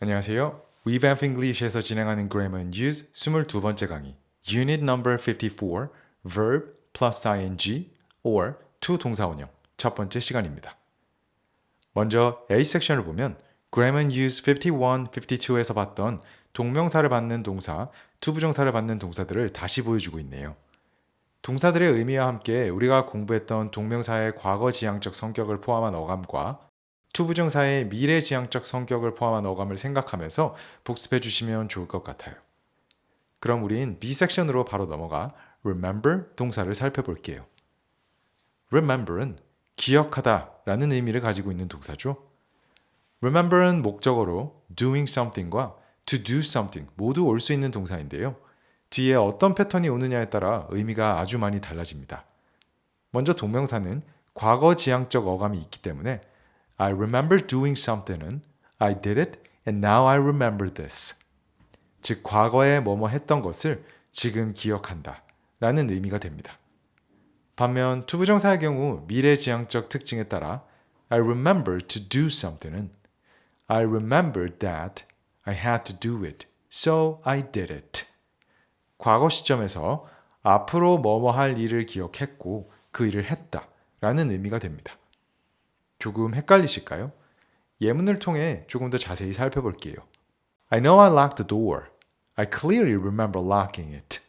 안녕하세요. Revamp English에서 진행하는 Grammar and Use 22번째 강의 Unit Number 54 Verb plus ing or to 동사원형 첫 번째 시간입니다. 먼저 A 섹션을 보면 Grammar and Use 51, 52에서 봤던 동명사를 받는 동사, 투부정사를 받는 동사들을 다시 보여주고 있네요. 동사들의 의미와 함께 우리가 공부했던 동명사의 과거 지향적 성격을 포함한 어감과 투부정사의 미래 지향적 성격을 포함한 어감을 생각하면서 복습해 주시면 좋을 것 같아요. 그럼 우린 B 섹션으로 바로 넘어가 remember 동사를 살펴볼게요. remember은 기억하다 라는 의미를 가지고 있는 동사죠. remember은 목적어로 doing something과 to do something 모두 올 수 있는 동사인데요. 뒤에 어떤 패턴이 오느냐에 따라 의미가 아주 많이 달라집니다. 먼저 동명사는 과거 지향적 어감이 있기 때문에 I remember doing something은 I did it and now I remember this. 즉 과거에 뭐뭐 했던 것을 지금 기억한다 라는 의미가 됩니다. 반면 투부정사의 경우 미래 지향적 특징에 따라 I remember to do something은 I remember that I had to do it, so I did it. 과거 시점에서 앞으로 뭐뭐 할 일을 기억했고 그 일을 했다 라는 의미가 됩니다. 조금 헷갈리실까요? 예문을 통해 조금 더 자세히 살펴볼게요. I know I locked the door. I clearly remember locking it.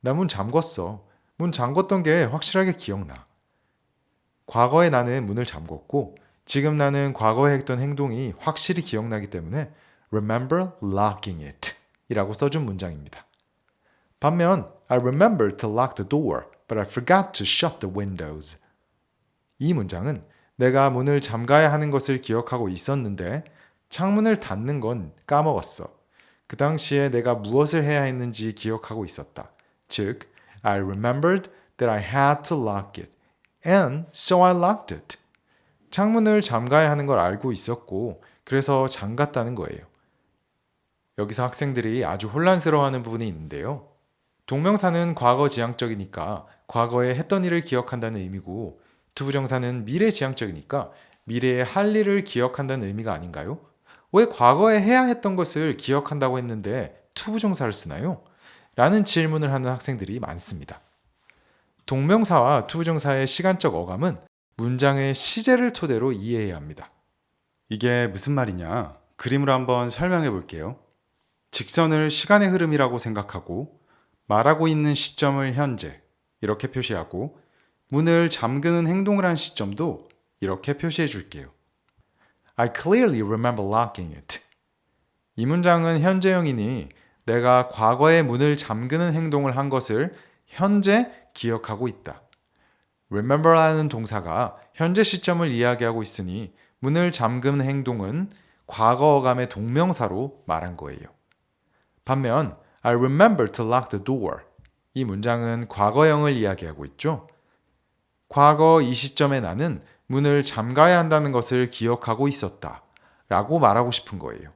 나 문 잠궜어. 문 잠궜던 게 확실하게 기억나. 과거에 나는 문을 잠궜고 지금 나는 과거에 했던 행동이 확실히 기억나기 때문에 remember locking it 이라고 써준 문장입니다. 반면 I remember to lock the door, but I forgot to shut the windows. 이 문장은 내가 문을 잠가야 하는 것을 기억하고 있었는데 창문을 닫는 건 까먹었어. 그 당시에 내가 무엇을 해야 했는지 기억하고 있었다. 즉, I remembered that I had to lock it, and so I locked it. 창문을 잠가야 하는 걸 알고 있었고, 그래서 잠갔다는 거예요. 여기서 학생들이 아주 혼란스러워하는 부분이 있는데요. 동명사는 과거 지향적이니까 과거에 했던 일을 기억한다는 의미고 투부정사는 미래 지향적이니까 미래에 할 일을 기억한다는 의미가 아닌가요? 왜 과거에 해야 했던 것을 기억한다고 했는데 투부정사를 쓰나요? 라는 질문을 하는 학생들이 많습니다. 동명사와 투부정사의 시간적 어감은 문장의 시제를 토대로 이해해야 합니다. 이게 무슨 말이냐? 그림으로 한번 설명해 볼게요. 직선을 시간의 흐름이라고 생각하고 말하고 있는 시점을 현재 이렇게 표시하고 문을 잠그는 행동을 한 시점도 이렇게 표시해 줄게요. I clearly remember locking it. 이 문장은 현재형이니 내가 과거에 문을 잠그는 행동을 한 것을 현재 기억하고 있다. remember라는 동사가 현재 시점을 이야기하고 있으니 문을 잠그는 행동은 과거 어감의 동명사로 말한 거예요. 반면 I remember to lock the door. 이 문장은 과거형을 이야기하고 있죠. 과거 이 시점에 나는 문을 잠가야 한다는 것을 기억하고 있었다. 라고 말하고 싶은 거예요.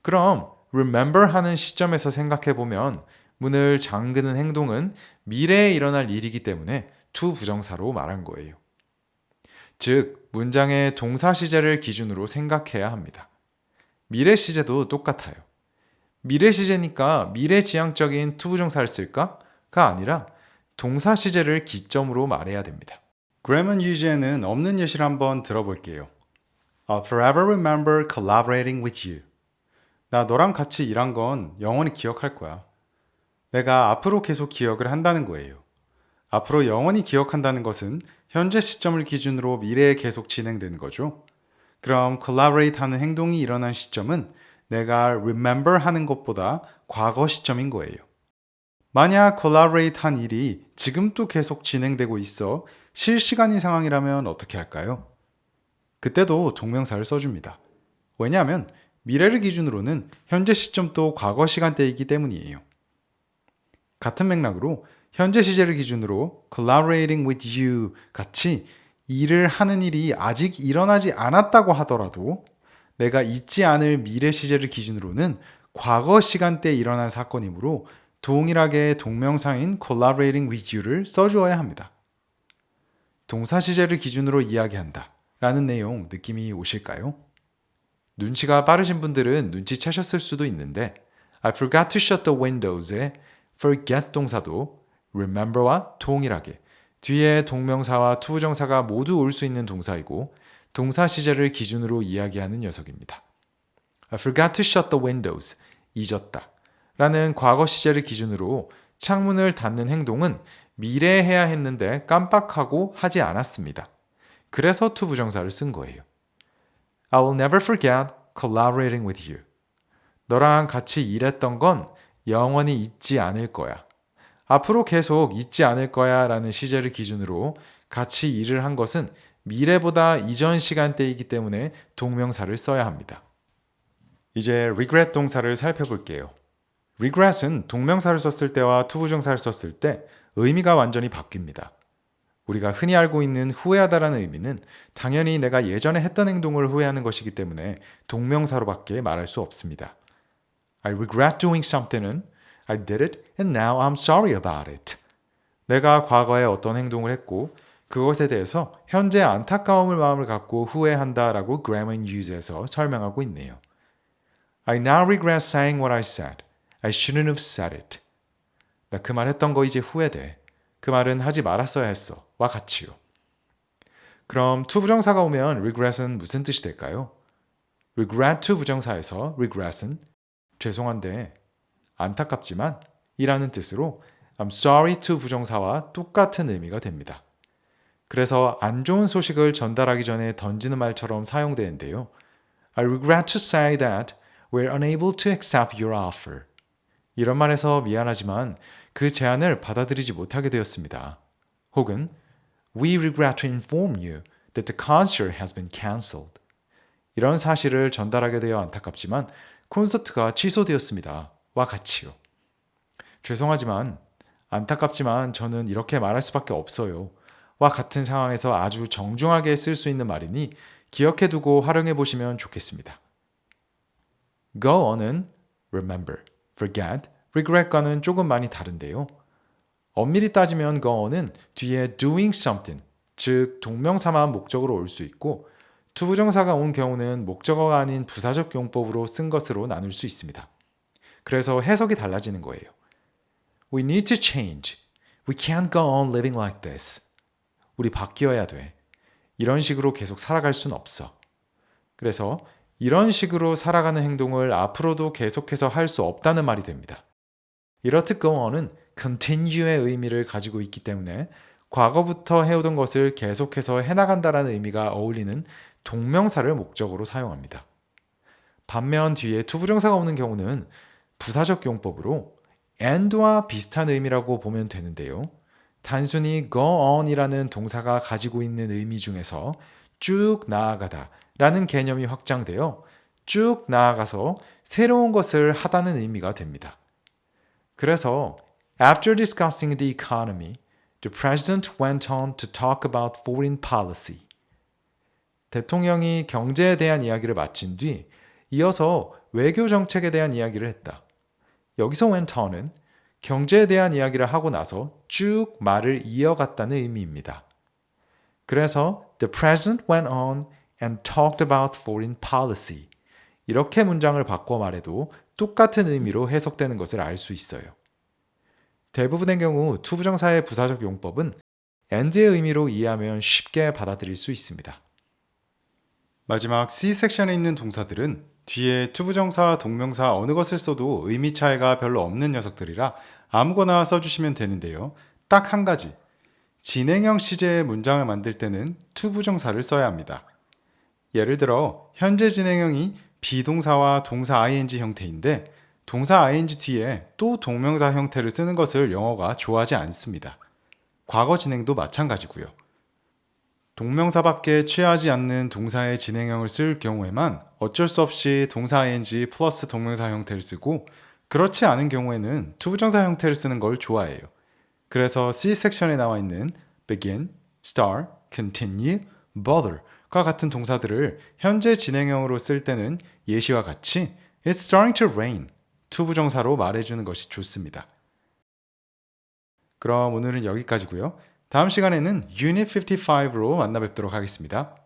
그럼 remember 하는 시점에서 생각해 보면 문을 잠그는 행동은 미래에 일어날 일이기 때문에 to 부정사로 말한 거예요. 즉, 문장의 동사 시제를 기준으로 생각해야 합니다. 미래 시제도 똑같아요. 미래 시제니까 미래 지향적인 to 부정사를 쓸까?가 아니라 동사 시제를 기점으로 말해야 됩니다. Grammar Use에는 없는 예시를 한번 들어볼게요. I'll forever remember collaborating with you. 나 너랑 같이 일한 건 영원히 기억할 거야. 내가 앞으로 계속 기억을 한다는 거예요. 앞으로 영원히 기억한다는 것은 현재 시점을 기준으로 미래에 계속 진행되는 거죠. 그럼 collaborate 하는 행동이 일어난 시점은 내가 remember 하는 것보다 과거 시점인 거예요. 만약 collaborate 한 일이 지금도 계속 진행되고 있어 실시간인 상황이라면 어떻게 할까요? 그때도 동명사를 써줍니다. 왜냐하면 미래를 기준으로는 현재 시점도 과거 시간대이기 때문이에요. 같은 맥락으로 현재 시제를 기준으로 collaborating with you 같이 일을 하는 일이 아직 일어나지 않았다고 하더라도 내가 잊지 않을 미래 시제를 기준으로는 과거 시간대에 일어난 사건이므로 동일하게 동명사인 collaborating with you를 써주어야 합니다. 동사 시제를 기준으로 이야기한다 라는 내용 느낌이 오실까요? 눈치가 빠르신 분들은 눈치채셨을 수도 있는데 I forgot to shut the windows의 forget 동사도 remember와 동일하게 뒤에 동명사와 투부정사가 모두 올 수 있는 동사이고 동사 시제를 기준으로 이야기하는 녀석입니다. I forgot to shut the windows. 잊었다. 라는 과거 시제를 기준으로 창문을 닫는 행동은 미래에 해야 했는데 깜빡하고 하지 않았습니다. 그래서 투부정사를 쓴 거예요. I will never forget collaborating with you. 너랑 같이 일했던 건 영원히 잊지 않을 거야. 앞으로 계속 잊지 않을 거야 라는 시제를 기준으로 같이 일을 한 것은 미래보다 이전 시간대이기 때문에 동명사를 써야 합니다. 이제 regret 동사를 살펴볼게요. Regret은 동명사를 썼을 때와 투부정사를 썼을 때 의미가 완전히 바뀝니다. 우리가 흔히 알고 있는 후회하다라는 의미는 당연히 내가 예전에 했던 행동을 후회하는 것이기 때문에 동명사로밖에 말할 수 없습니다. I regret doing something은 I did it and now I'm sorry about it. 내가 과거에 어떤 행동을 했고 그것에 대해서 현재 안타까움을 마음을 갖고 후회한다라고 grammar use에서 설명하고 있네요. I now regret saying what I said. I shouldn't have said it. 나 그 말 했던 거 이제 후회돼. 그 말은 하지 말았어야 했어. 와 같이요. 그럼 to 부정사가 오면 regret은 무슨 뜻이 될까요? regret to 부정사에서 regret은 죄송한데 안타깝지만 이라는 뜻으로 I'm sorry to 부정사와 똑같은 의미가 됩니다. 그래서 안 좋은 소식을 전달하기 전에 던지는 말처럼 사용되는데요. I regret to say that we're unable to accept your offer. 이런 말에서 미안하지만 그 제안을 받아들이지 못하게 되었습니다. 혹은 We regret to inform you that the concert has been cancelled. 이런 사실을 전달하게 되어 안타깝지만 콘서트가 취소되었습니다. 와 같이요. 죄송하지만 안타깝지만 저는 이렇게 말할 수밖에 없어요. 와 같은 상황에서 아주 정중하게 쓸 수 있는 말이니 기억해 두고 활용해 보시면 좋겠습니다. go on은 remember, forget, regret과는 조금 많이 다른데요. 엄밀히 따지면 go on은 뒤에 doing something, 즉 동명사만 목적으로 올 수 있고 투부정사가 온 경우는 목적어가 아닌 부사적 용법으로 쓴 것으로 나눌 수 있습니다. 그래서 해석이 달라지는 거예요. We need to change. We can't go on living like this. 우리 바뀌어야 돼. 이런 식으로 계속 살아갈 순 없어. 그래서 이런 식으로 살아가는 행동을 앞으로도 계속해서 할 수 없다는 말이 됩니다. 이렇듯 go on은 continue의 의미를 가지고 있기 때문에 과거부터 해오던 것을 계속해서 해나간다라는 의미가 어울리는 동명사를 목적으로 사용합니다. 반면 뒤에 투부정사가 오는 경우는 부사적 용법으로 and와 비슷한 의미라고 보면 되는데요. 단순히 go on이라는 동사가 가지고 있는 의미 중에서 쭉 나아가다 라는 개념이 확장되어 쭉 나아가서 새로운 것을 하다는 의미가 됩니다. 그래서 after discussing the economy, the president went on to talk about foreign policy. 대통령이 경제에 대한 이야기를 마친 뒤 이어서 외교 정책에 대한 이야기를 했다. 여기서 went on은 경제에 대한 이야기를 하고 나서 쭉 말을 이어갔다는 의미입니다. 그래서 the president went on and talked about foreign policy. 이렇게 문장을 바꿔 말해도 똑같은 의미로 해석되는 것을 알 수 있어요. 대부분의 경우 투부정사의 부사적 용법은 and의 의미로 이해하면 쉽게 받아들일 수 있습니다. 마지막 C 섹션에 있는 동사들은 뒤에 투부정사, 동명사 어느 것을 써도 의미 차이가 별로 없는 녀석들이라 아무거나 써주시면 되는데요. 딱 한 가지. 진행형 시제의 문장을 만들 때는 투부정사를 써야 합니다. 예를 들어 현재 진행형이 비동사와 동사 ing 형태인데 동사 ing 뒤에 또 동명사 형태를 쓰는 것을 영어가 좋아하지 않습니다. 과거 진행도 마찬가지고요. 동명사밖에 취하지 않는 동사의 진행형을 쓸 경우에만 어쩔 수 없이 동사 ing 플러스 동명사 형태를 쓰고 그렇지 않은 경우에는 투부정사 형태를 쓰는 걸 좋아해요. 그래서 C 섹션에 나와 있는 begin, start, continue, bother 과 같은 동사들을 현재 진행형으로 쓸 때는 예시와 같이 It's starting to rain 투부정사로 말해주는 것이 좋습니다. 그럼 오늘은 여기까지고요. 다음 시간에는 Unit 55로 만나 뵙도록 하겠습니다.